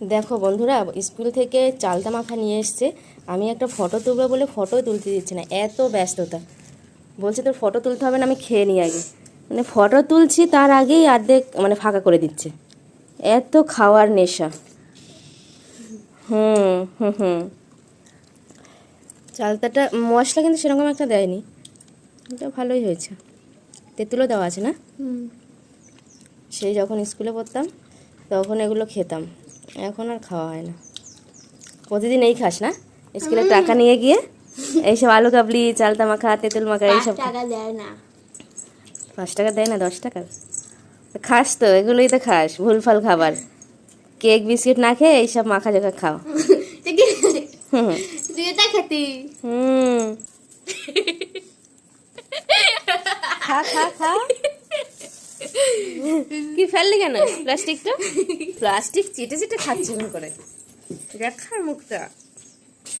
দেখো বন্ধুরা স্কুল থেকে চালতা মাখা নিয়ে এসছে। আমি একটা ফটো তুলবো বলে ফটো তুলতে দিচ্ছি না এত ব্যস্ততা। বলছে তোর ফটো তুলতে হবে না আমি খেয়ে নিই আগে। মানে ফটো তুলছি তার আগেই অর্ধেক মানে ফাঁকা করে দিচ্ছে। এত খাওয়ার নেশা। হুম হুম হুম। চালতাটা মশলা কিন্তু সেরকম একটা দেয়নি। এটা ভালোই হয়েছে। তেঁতুলও দেওয়া আছে না? সেই যখন স্কুলে পড়তাম তখন এগুলো খেতাম। এখন আর খাওয়া হয় না। প্রতিদিন এই খাস না? স্কুলে টাকা নিয়ে গিয়ে এইসব আলু কাবলি চালতা মাখা তেঁতুল মাখা এইসব টাকা দেয় না। পাঁচ টাকা দেয় না দশ টাকা? খাস তো এগুলোই তো খাস ভুলফাল খাবার। কেক বিস্কিট না খেয়ে এইসব মাখা জোখা খাও। হুম। তুই খেতি? হুম। খা খা খা। কি ফেললি কেন? প্লাস্টিকটা? প্লাস্টিক চেটে চেটে খাচ্ছি করে। দেখার মুখটা।